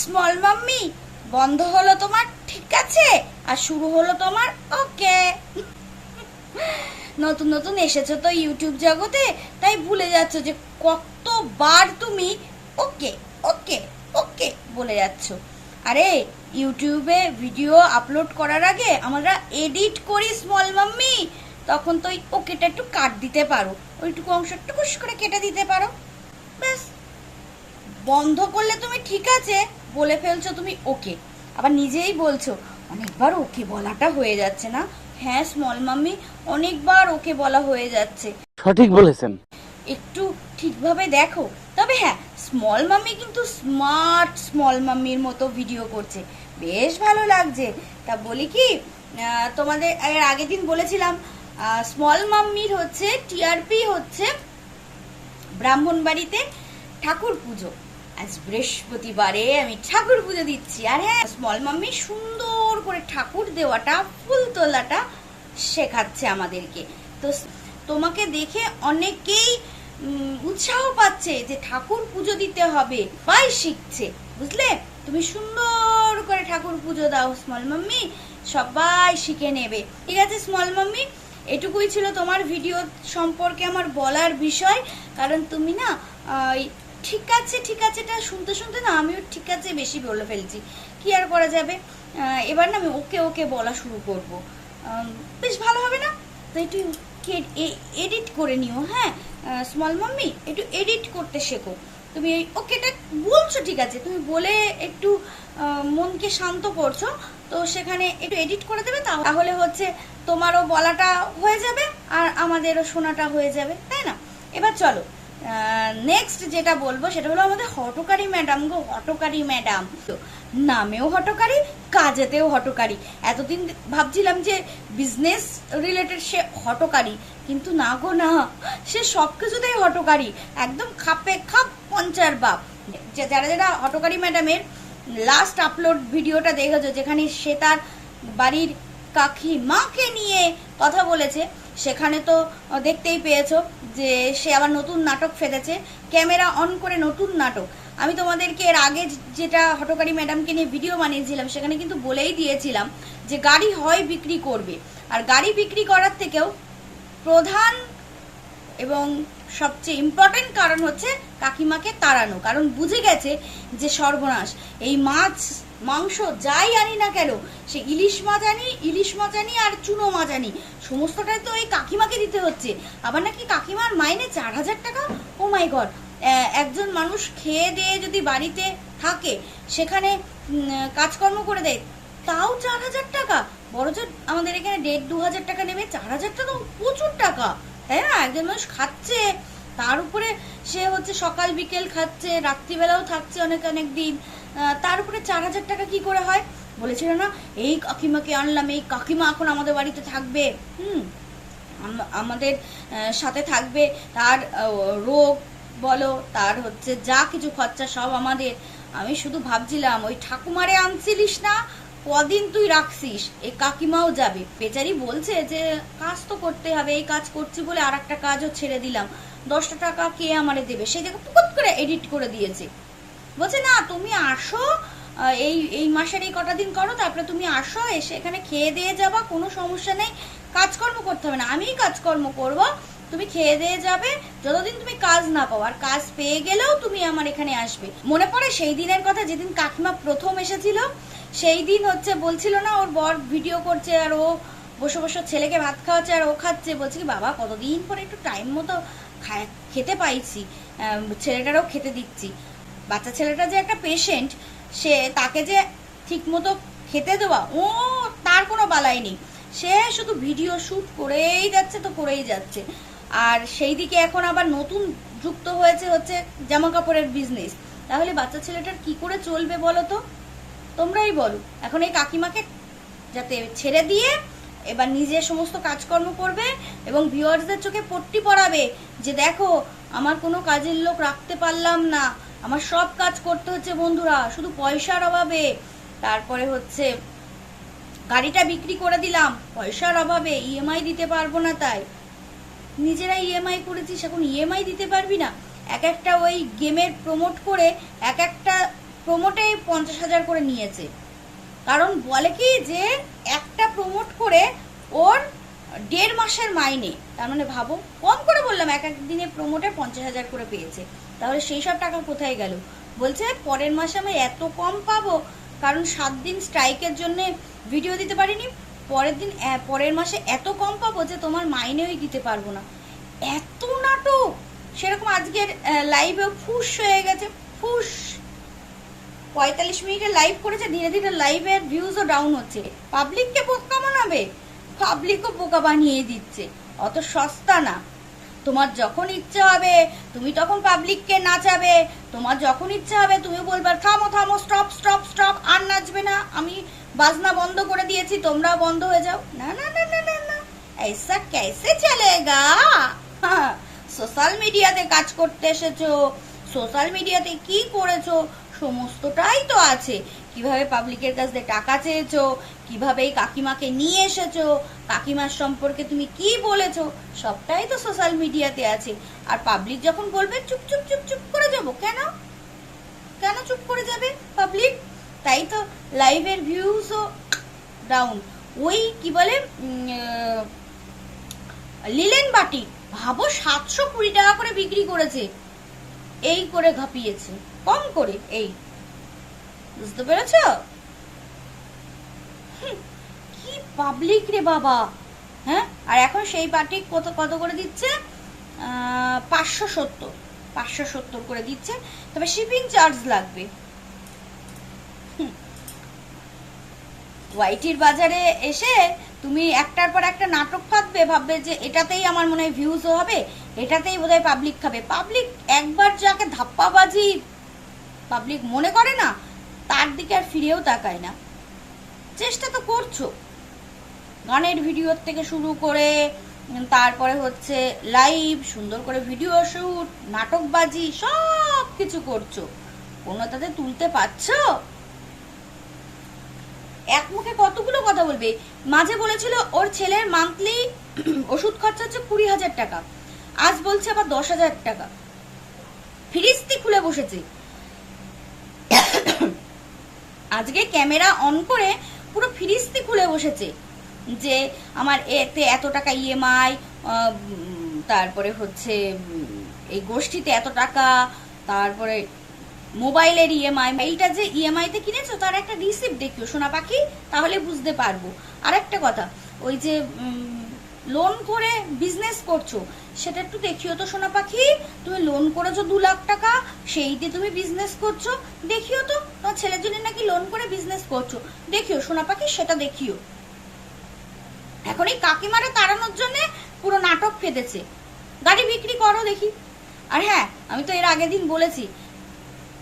Small mummy বন্ধ হলো তোমার, ঠিক আছে? আর শুরু হলো তোমার, ওকে। নতুন নতুন এসেছ তো ইউটিউব জগতে, তাই ভুলে যাচ্ছ যে কতবার তুমি ওকে ওকে ওকে বলে যাচ্ছ। আরে, ইউটিউবে ভিডিও আপলোড করার আগে আমরা এডিট করি স্মল মাম্মি তখন তো ওই ওকেটা একটু কাট দিতে পারো, ওইটুকু অংশ টুকুস করে কেটে দিতে পারো। ব্যাস। বন্ধ করলে তুমি ঠিক আছে বলে ফেলছো তুমি? ওকে। আবার নিজেই বলছো অনেকবার ওকে বলাটা হয়ে যাচ্ছে না? হ্যাঁ স্মল মাম্মি অনেকবার ওকে বলা হয়ে যাচ্ছে। সঠিক বলেছেন। একটু ঠিকভাবে দেখো। তবে হ্যাঁ স্মল মাম্মি কিন্তু স্মার্ট স্মল মাম্মির মতো ভিডিও করছে। বেশ ভালো লাগছে। তা বলি কি তোমাদের এর আগের দিন বলেছিলাম স্মল মাম্মির হচ্ছে টিআরপি হচ্ছে ব্রাহ্মণবাড়িতে ঠাকুর পুজো। আজ বৃহস্পতিবারে আমি ঠাকুর পুজো দিচ্ছি। আর হ্যাঁ স্মল মাম্মি সুন্দর করে ঠাকুর দেওয়াটা, ফুল তোলাটা শেখাচ্ছে আমাদেরকে। তো তোমাকে দেখে অনেকেই উৎসাহ পাচ্ছে যে ঠাকুর পুজো দিতে হবে সবাই শিখছে। বুঝলে? তুমি সুন্দর করে ঠাকুর পুজো দাও স্মল মাম্মি সবাই শিখে নেবে। ঠিক আছে স্মল মাম্মি এটুকুই ছিল তোমার ভিডিও সম্পর্কে আমার বলার বিষয়। কারণ তুমি না ঠিক আছে ঠিক আছে, এটা শুনতে শুনতে না, আমিও ঠিক আছে বেশি বলে ফেলছি। কি আর করা যাবে? এবার না আমি ওকে ওকে বলা শুরু করব। বেশ ভালো হবে না? তো একটু এডিট করে নিও হ্যাঁ? স্মল মাম্মি একটু এডিট করতে শেখো। তুমি এই ওকেটা বলছো ঠিক আছে, তুমি বলে একটু মনকে শান্ত করছ, তো সেখানে একটু এডিট করে দেবে, তাহ- তাহলে হচ্ছে তোমারও বলাটা হয়ে যাবে আর আমাদেরও শোনাটা হয়ে যাবে, তাই না? এবার চলো। নেক্সট যেটা বলব সেটা হলো আমাদের হটকারী ম্যাডাম গো, হটকারী ম্যাডাম নামেও হটকারী, কাজেতেও হটকারী। এতদিন ভাবছিলাম যে বিজনেস রিলেটেড সে হটকারী, কিন্তু না গো, না। সে সব কিছুতেই হটকারী। একদম খাপে খাপ পঞ্চার বাপ। যারা যারা হটকারী ম্যাডামের লাস্ট আপলোড ভিডিওটা দেখেছ, যেখানে সে তার বাড়ির কাকি মাকে নিয়ে কথা বলেছে সেখানে তো দেখতেই পেয়েছ যে সে আবার নতুন নাটক ফেলেছে। ক্যামেরা অন করে নতুন নাটক। আমি তোমাদেরকে এর আগে যেটা হটকারী ম্যাডামকে নিয়ে ভিডিও বানিয়েছিলাম, সেখানে কিন্তু বলেই দিয়েছিলাম যে গাড়ি হয় বিক্রি করবে। আর গাড়ি বিক্রি করার থেকেও প্রধান এবং সবচেয়ে ইম্পর্টেন্ট কারণ হচ্ছে কাকিমাকে তাড়ানো। কারণ বুঝে গেছে যে সর্বনাশ। এই মাছ মাংস যাই আনি না কেন, সে ইলিশ মাছ আনি ইলিশ মাছ আনি আর চুনো মাছ আনি সমস্তটাই তো এই কাকিমাকে দিতে হচ্ছে। আবার নাকি কাকিমার মাইনে চার হাজার টাকা? Oh my god. একজন মানুষ খেয়ে দিয়ে যদি বাড়িতে থাকে, সেখানে কাজকর্ম করে দেয়, তাও চার হাজার টাকা? বড়জোর আমাদের এখানে দেড় দু হাজার টাকা নেবে, চার হাজার টাকা প্রচুর টাকা, তাই না? একজন মানুষ খাচ্ছে, তার উপরে সে হচ্ছে সকাল বিকেল খাচ্ছে, রাত্রিবেলাও থাকছে অনেক অনেক দিন। তার উপরে চার হাজার টাকা কি করে হয়? বলেছিল না, এই কাকিমাকে আনলাম, এই কাকিমা এখন আমাদের বাড়িতে থাকবে। হুম আমাদের সাথে থাকবে। তার রোগ বলো, তার হচ্ছে যা কিছু খরচা সব আমাদের। আমি শুধু ভাবছিলাম, ওই ঠাকুমারে আনছিলিস না, কদিন তুই রাখছিস, এই কাকিমাও যাবে। বেচারি বলছে যে, কাজ তো করতে হবে, এই কাজ করছি বলে আর একটা কাজও ছেড়ে দিলাম। দশটা টাকা কে আমারে দেবে? সেই জায়গা পুকুত করে এডিট করে দিয়েছে। বলছে, না, তুমি আসো এই এই মাসের এই কটা দিন করো, তারপরে তুমি আসো, এসে এখানে খেয়ে দিয়ে যাবা, কোনো সমস্যা নেই, কাজকর্ম করতে হবে না, আমিই কাজকর্ম করব, তুমি খেয়ে দিয়ে যাবে, যতদিন তুমি কাজ না পাও, আর কাজ পেয়ে গেলেও তুমি আমার এখানে আসবে। মনে পড়ে সেই দিনের কথা, যেদিন কাকিমা প্রথম এসেছিল, সেই দিন হচ্ছে বলছিল না, ওর বর ভিডিও করছে, আর ও বসে বসে ছেলেকে ভাত খাওয়াচ্ছে, আর ও খাচ্ছে। বলছে কি, বাবা, কতদিন পরে একটু টাইম মতো খেতে পাইছি ছেলেটারও খেতে দিচ্ছি। বাচ্চা ছেলেটা যে একটা পেশেন্ট সে তাকে যে ঠিক মতো খেতে দেওয়া, ও তার কোনো বালাই নেই। সে শুধু ভিডিও শ্যুট করেই যাচ্ছে তো করেই যাচ্ছে। আর সেই দিকে এখন আবার নতুন যুক্ত হয়েছে হচ্ছে জামা কাপড়ের বিজনেস তাহলে বাচ্চা ছেলেটার কি করে চলবে বলো তো? তোমরাই বলো। এখন এই কাকিমাকে যাতে ছেড়ে দিয়ে এবার নিজে সমস্ত কাজকর্ম করবে এবং ভিউয়ার্সদের চোখে পট্টি পরাবে যে দেখো, আমার কোনো কাজের লোক রাখতে পারলাম না। আমার সব কাজ করতে হচ্ছে বন্ধুরা, শুধু পয়সার অভাবে। তারপরে হচ্ছে, গাড়িটা বিক্রি করে দিলাম, পয়সার অভাবে ইএমআই দিতে পারব না তাই। নিজেরা ইএমআই করেছিস, এখন ইএমআই দিতে পারবি না। এক একটা ওই গেমের প্রমোট করে, এক একটা প্রমোটে পঞ্চাশ হাজার করে নিয়েছে। কারণ বলে কি যে, একটা প্রমোট করে ওর দেড় মাসের মাইনে, তার মানে ভাবো, কম করে বললাম, এক এক দিনে প্রমোটে পঞ্চাশ হাজার করে পেয়েছে। তাহলে সেই সব টাকা কোথায় গেল? বলছে, পরের মাসে আমি এত কম পাবো। কারণ সাত দিন স্ট্রাইকের জন্য ভিডিও দিতে পারিনি। পরের দিন পরের মাসে এত কম পাবো যে তোমার মাইনেই দিতে পারব না। এত নাটক! সেরকম আজকের লাইভে ফুস হয়ে গেছে, ফুস। পঁয়তাল্লিশ মিনিটে লাইভ করেছে, ধীরে ধীরে লাইভের ভিউজও ডাউন হচ্ছে। পাবলিককে বোকা বানাবে? পাবলিকও বোকা বানিয়ে দিচ্ছে। অত সস্তা না। তোমার যখন ইচ্ছে হবে তুমি তখন পাবলিককে নাচাবে তোমার যখন ইচ্ছে হবে তুমি বলবে থামো থামো স্টপ স্টপ স্টপ আর নাচবে না আমি বাজনা বন্ধ করে দিয়েছি তোমরা বন্ধ হয়ে যাও না না না না না না ऐसा कैसे चलेगा সোশ্যাল মিডিয়াতে কাজ করতে এসেছো সোশ্যাল মিডিয়াতে কি করেছো সমস্তটাই তো আছে কীভাবে পাবলিকের কাছ থেকে টাকা চেয়েছো? কীভাবে এই কাকিমাকে নিয়ে এসেছ? কাকিমার সম্পর্কে তুমি কি বলেছ? সবটাই তো সোশ্যাল মিডিয়াতে আছে। আর পাবলিক যখন বলবে, চুপ চুপ চুপ চুপ করে যাব কেন? কেন চুপ করে যাবে পাবলিক তাই তো লাইভের ভিউজও ডাউন ওই কি বলে লিলেন বাটি, ভাবো সাতশো কুড়ি টাকা করে বিক্রি করেছে। এই করে ঘাপিয়েছে। কম করে, এই। বুঝতে পেরেছ? কি পাবলিক রে বাবা। হ্যাঁ আর এখন সেই পার্টি কত কত করে দিচ্ছে? পাঁচশো সত্তর পাঁচশো সত্তর করে দিচ্ছে। তবে শিপিং চার্জ লাগবে। ওয়াইটির বাজারে এসে তুমি একটার পর একটা নাটক থাকবে ভাববে যে এটাতেই আমার মনে হয় ভিউজও হবে, এটাতেই বোধহয় পাবলিক খাবে। পাবলিক একবার যাকে ধাপ্পাবাজি পাবলিক মনে করে না তার দিকে আর ফিরেও তাকায় না। চেষ্টা তো করছ। গানের ভিডিওর থেকে শুরু করে তারপরে হচ্ছে লাইভ সুন্দর করে ভিডিও শুট নাটকবাজি সব কিছু করছ। কোনো তাতে তুলতে পারছ? এক মুখে কতগুলো কথা বলবে? মাঝে বলেছিল, ওর ছেলের মান্থলি ওষুধ খরচা হচ্ছে কুড়ি হাজার টাকা। আজ বলছে আবার দশ হাজার টাকা। ফিরিস্তি খুলে বসেছে। আজকে ক্যামেরা অন করে পুরো ফিরিস্তি খুলে বসেছে যে আমার এতে এত টাকা ইএমআই তারপরে হচ্ছে এই গোষ্ঠীতে এত টাকা, তারপরে মোবাইলের ইএমআই এইটা যে ইএমআই তে কিনেছো, তার একটা রিসিপ্ট দেখিও। সোনা পাখি, তাহলে বুঝতে পারব। আর একটা কথা, ওই যে লোন করে বিজনেস করছ সেটা একটু দেখিও তো, সোনা পাখি। তুমি লোন করেছ দু লাখ টাকা সেই দিয়ে তুমি বিজনেস করছ। দেখিও তো, তোমার ছেলের জন্য নাকি লোন করে বিজনেস করছ। দেখিও, সোনা পাখি, সেটা দেখিও। এখন এই কাকিমারে তাড়ানোর জন্য পুরো নাটক ফেঁদেছে। গাড়ি বিক্রি করো দেখি। আর হ্যাঁ আমি তো এর আগের দিন বলেছি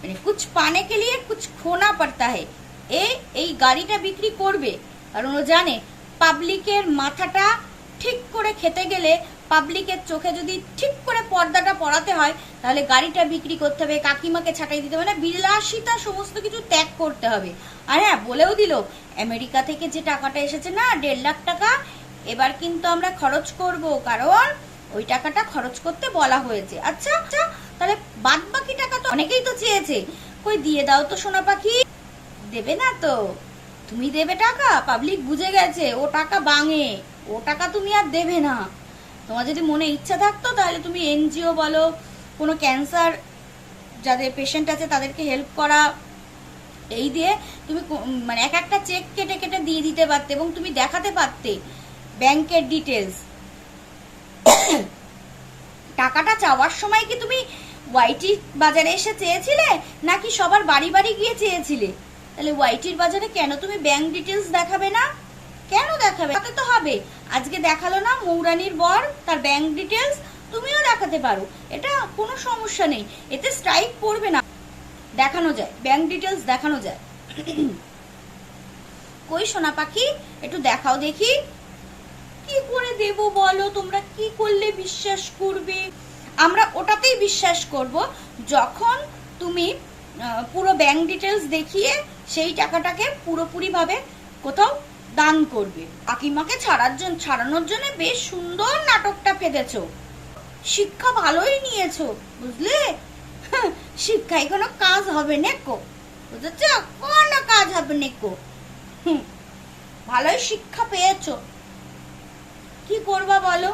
মানে কুছ পানে কে লিয়ে কুছ খোনা পড়তা হে। এ, এই গাড়িটা বিক্রি করবে। কারণ ও জানে পাবলিকের মাথাটা ঠিক করে খেতে গেলে পাবলিকের চোখে যদি ঠিক করে পর্দাটা পড়াতে হয়, তাহলে গাড়িটা বিক্রি করতে হবে, কাকিমাকে ছাটাই দিতে হবে না বিলাসিতা সমস্ত কিছু ত্যাগ করতে হবে। আর হ্যাঁ বলেও দিল, আমেরিকা থেকে যে টাকাটা এসেছে না, দেড় লাখ টাকা, এবার কিন্তু আমরা খরচ করব, কারণ ওই টাকাটা খরচ করতে বলা হয়েছে। আচ্ছা আচ্ছা তাহলে বাদ বাকি টাকা তো অনেকেই তো চেয়েছে। কই, দিয়ে দাও তো সোনা পাখি। দেবে না তো। তুমি দেবে টাকা পাবলিক বুঝে গেছে, ও টাকা বাঙে, ও টাকা তুমি আর দেবে না। তোমার যদি মনে ইচ্ছা থাকতো, তাহলে তুমি এনজিও বলো, কোনো ক্যান্সার যাদের পেশেন্ট আছে তাদেরকে হেল্প করা, এই দিয়ে তুমি মানে এক একটা চেক কেটে কেটে দিয়ে দিতে পারতে এবং তুমি দেখাতে পারতে ব্যাংকের ডিটেলস টাকাটা চাওয়ার সময় কি তুমি ওয়াইটি বাজারে এসে চেয়েছিলে, নাকি সবার বাড়ি বাড়ি গিয়ে চেয়েছিলে? তাহলে ওয়াইটির বাজারে কেন তুমি ব্যাংক ডিটেলস দেখাবে না? কেন দেখাবে? তাতে তো হবে। আজকে দেখাল না মৌরানির বর, তার ব্যাংক ডিটেলস তুমিও দেখাতে পারো। এটা কোনো সমস্যা নেই। এতে স্ট্রাইক পড়বে না। দেখানো যায়। ব্যাংক ডিটেলস দেখানো যায়। কই সোনা পাখি? একটু দেখাও দেখি। কি করে দেব বলো? তোমরা কি করলে বিশ্বাস করবে? আমরা ওটাতেই বিশ্বাস করব। যখন তুমি পুরো ব্যাংক ডিটেলস দেখিয়ে সেই টাকাটাকে পুরোপুরিভাবে কোথাও দান করবে। কাকিমাকে ছাড়ার জন্য ছাড়ানোর জন্য বেশ সুন্দর নাটকটা ফেঁদেছো শিক্ষা ভালোই নিয়েছো, বুঝলে? শিক্ষায় কোনো কাজ হবে না কো। বুঝেছ? কোনো কাজ হবে নেকো ভালোই শিক্ষা পেয়েছ। কি করবা বলো?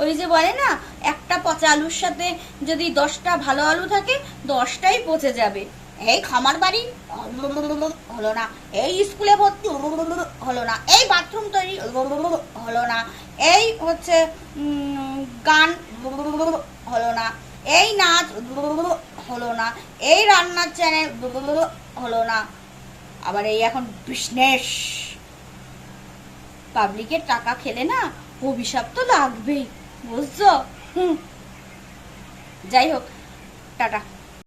ওই যে বলে না, একটা পচা আলুর সাথে যদি দশটা ভালো আলু থাকে, দশটাই পচে যাবে। এই খামার বাড়ি হলো না, এই স্কুলে ভর্তি হলো না, এই বাথরুম তৈরি হলো না, এই হচ্ছে গান হলো না, এই নাচ হলো না, এই রান্নার চ্যানেল হলো না। আবার এই এখন বিজনেস পাবলিকের টাকা খেলে না অভিশাপ তো লাগবেই, বুঝছ? যাই হোক, টাটা।